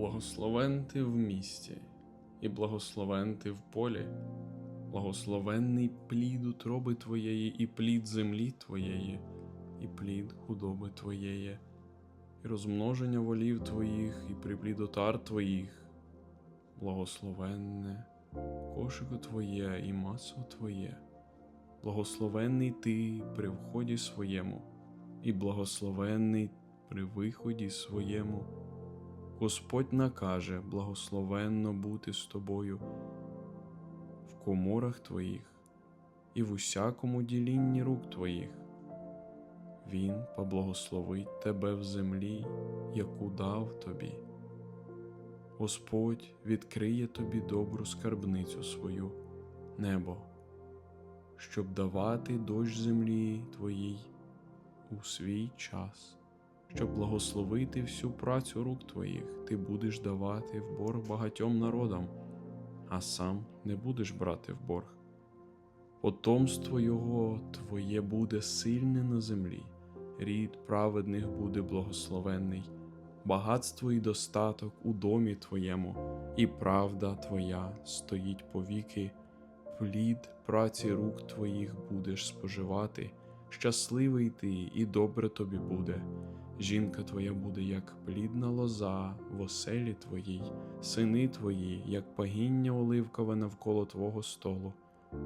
Благословен ти в місті, і благословен ти в полі, благословенний плід утроби твоєї, і плід землі твоєї, і плід худоби твоєї, і розмноження волів твоїх, і приплід отар твоїх, благословенне кошику твоє і масло твоє, благословенний ти при вході своєму, і благословенний при виході своєму. Господь накаже благословенно бути з тобою в коморах твоїх і в усякому ділінні рук твоїх. Він поблагословить тебе в землі, яку дав тобі. Господь відкриє тобі добру скарбницю свою, небо, щоб давати дощ землі твоїй у свій час щоб благословити всю працю рук твоїх, ти будеш давати в борг багатьом народам, а сам не будеш брати в борг. Потомство його твоє буде сильне на землі, рід праведних буде благословенний, багатство і достаток у домі твоєму, і правда твоя стоїть повіки, плід праці рук твоїх будеш споживати, щасливий ти, і добре тобі буде. Жінка твоя буде, як плідна лоза в оселі твоїй, сини твої, як пагіння оливкове навколо твого столу.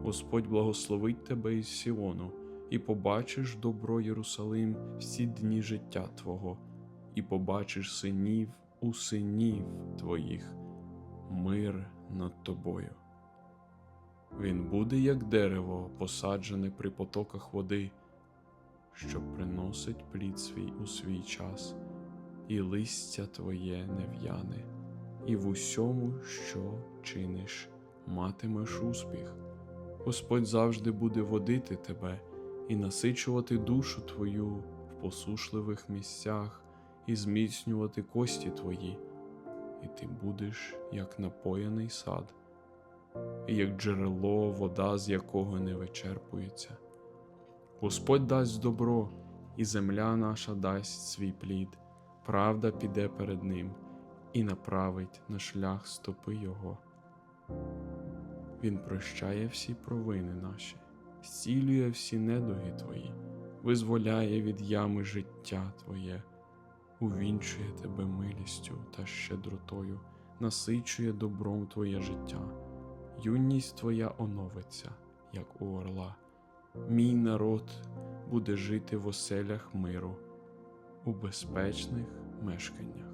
Господь благословить тебе із Сіону, і побачиш добро Єрусалим всі дні життя Твого, і побачиш синів у синів твоїх, мир над тобою. Він буде, як дерево, посаджене при потоках води що приносить плід свій у свій час, і листя твоє не в'яне, і в усьому, що чиниш, матимеш успіх. Господь завжди буде водити тебе і насичувати душу твою в посушливих місцях, і зміцнювати кості твої, і ти будеш як напоєний сад, і як джерело, вода, з якого не вичерпується. Господь дасть добро, і земля наша дасть свій плід, правда піде перед Ним і направить на шлях стопи Його. Він прощає всі провини наші, зцілює всі недуги Твої, визволяє від ями життя Твоє, увінчує тебе милістю та щедротою, насичує добром Твоє життя, юність Твоя оновиться, як у орла. Мій народ буде жити в оселях миру, у безпечних мешканнях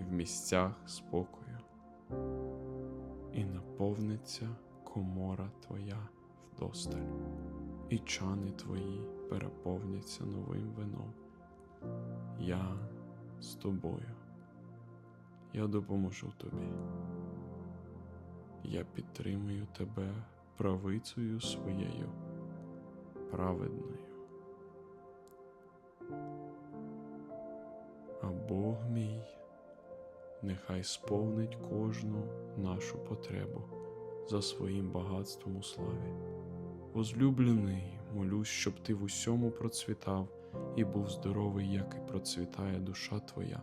і в місцях спокою, і наповниться комора Твоя вдосталь, і чани Твої переповняться новим вином. Я з тобою, я допоможу тобі, я підтримую тебе правицею своєю праведною. А Бог мій нехай сповнить кожну нашу потребу за своїм багатством у славі. Возлюблений, молюсь, щоб ти в усьому процвітав і був здоровий, як і процвітає душа твоя,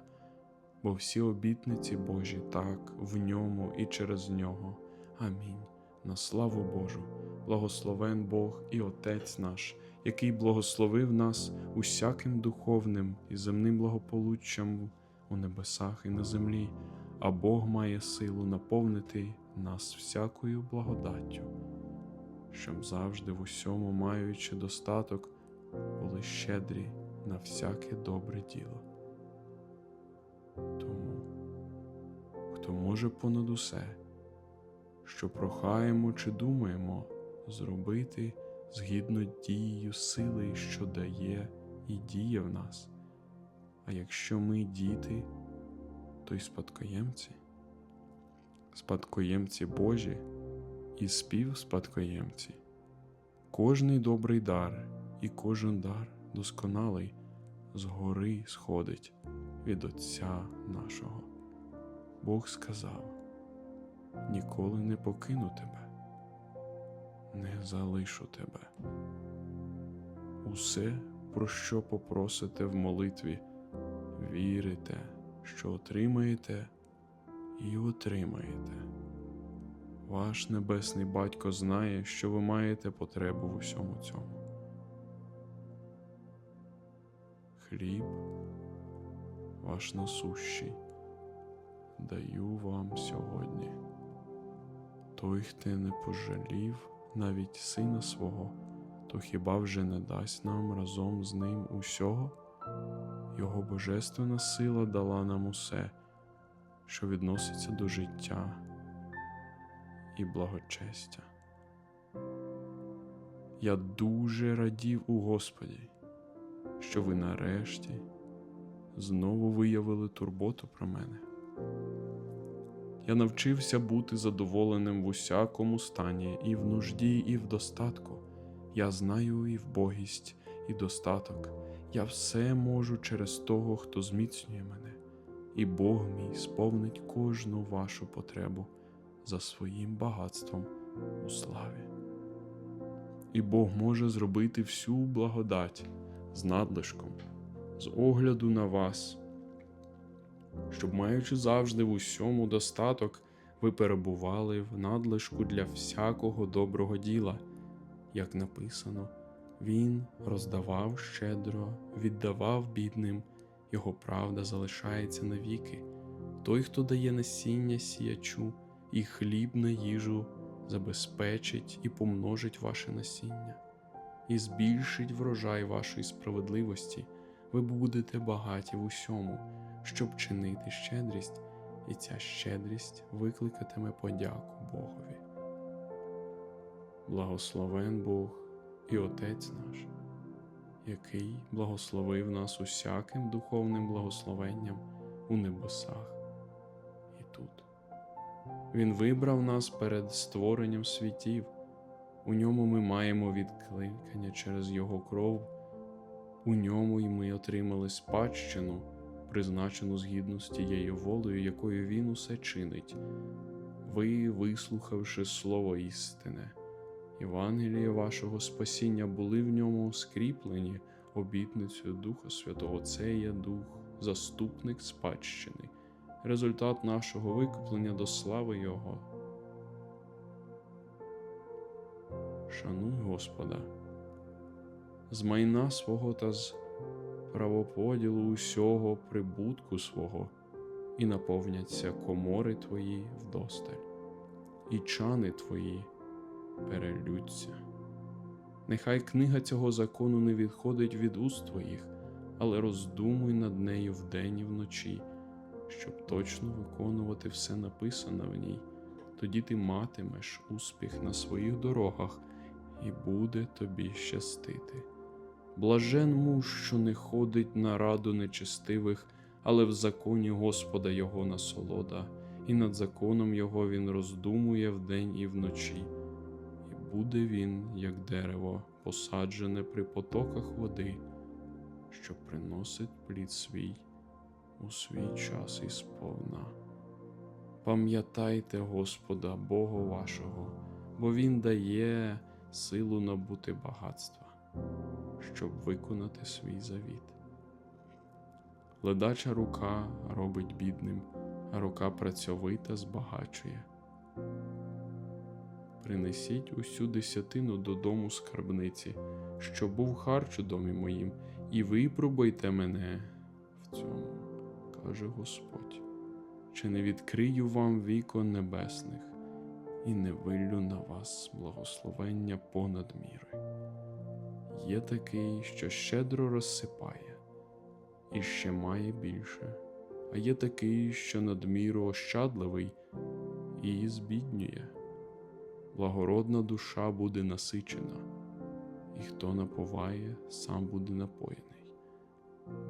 бо всі обітниці Божі так в ньому і через нього. Амінь. На славу Божу, благословен Бог і Отець наш, який благословив нас усяким духовним і земним благополуччям у небесах і на землі, а Бог має силу наповнити нас всякою благодаттю, щоб завжди в усьому, маючи достаток, були щедрі на всяке добре діло. Тому, хто може понад усе, що прохаємо чи думаємо зробити згідно дією сили, що дає і діє в нас. А якщо ми діти, то й спадкоємці, спадкоємці Божі і співспадкоємці, кожний добрий дар і кожен дар досконалий згори сходить від Отця нашого. Бог сказав ніколи не покину тебе, не залишу тебе. Усе, про що попросите в молитві, вірите, що отримаєте, і отримаєте. Ваш небесний батько знає, що ви маєте потребу в усьому цьому. Хліб ваш насущий даю вам сьогодні. Той, хто не пожалів навіть сина свого, то хіба вже не дасть нам разом з ним усього? Його божественна сила дала нам усе, що відноситься до життя і благочестя. Я дуже радів у Господі, що ви нарешті знову виявили турботу про мене. Я навчився бути задоволеним в усякому стані, і в нужді, і в достатку. Я знаю і вбогість, і достаток. Я все можу через того, хто зміцнює мене, і Бог мій сповнить кожну вашу потребу за своїм багатством у славі. І Бог може зробити всю благодать з надлишком, з огляду на вас, щоб, маючи завжди в усьому достаток, ви перебували в надлишку для всякого доброго діла, як написано, Він роздавав щедро, віддавав бідним, його правда залишається навіки. Той, хто дає насіння сіячу і хліб на їжу, забезпечить і помножить ваше насіння, і збільшить врожай вашої справедливості, ви будете багаті в усьому, щоб чинити щедрість, і ця щедрість викликатиме подяку Богові. Благословен Бог і Отець наш, який благословив нас усяким духовним благословенням у небесах і тут. Він вибрав нас перед створенням світів, у ньому ми маємо відкликання через Його кров, у ньому й ми отримали спадщину, призначену згідно з тією волею, якою Він усе чинить. Ви, вислухавши слово істине, Євангеліє вашого спасіння були в ньому скріплені обітницею Духа Святого. Це є Дух, заступник спадщини результат нашого викуплення до слави Його. Шануй Господа, з майна свого та з правоподілу усього прибутку свого, і наповняться комори твої вдосталь, і чани твої перелються. Нехай книга цього закону не відходить від уст твоїх, але роздумуй над нею вдень і вночі щоб точно виконувати все написане в ній, тоді ти матимеш успіх на своїх дорогах і буде тобі щастити. Блажен муж, що не ходить на раду нечестивих, але в законі Господа Його насолода, і над законом Його він роздумує вдень і вночі, і буде він, як дерево, посаджене при потоках води, що приносить плід свій у свій час і сповна. Пам'ятайте Господа, Бога вашого, бо Він дає силу набути багатства, щоб виконати свій завіт. Ледача рука робить бідним, а рука працьовита збагачує. Принесіть усю десятину додому скарбниці, що був харч у домі моїм, і випробуйте мене в цьому каже Господь, чи не відкрию вам вікон небесних і не виллю на вас благословення понад міри. Є такий, що щедро розсипає, і ще має більше, а є такий, що надміру ощадливий і збіднює. Благородна душа буде насичена, і хто наповає, сам буде напоєний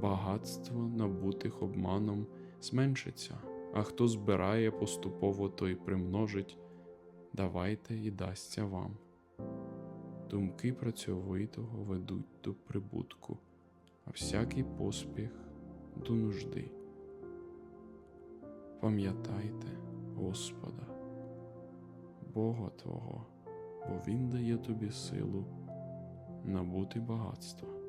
багатство, набутих обманом, зменшиться, а хто збирає поступово, той примножить, давайте і дасться вам. Думки працьовитого ведуть до прибутку, а всякий поспіх до нужди. Пам'ятайте Господа, Бога Твого, бо Він дає тобі силу набути багатство.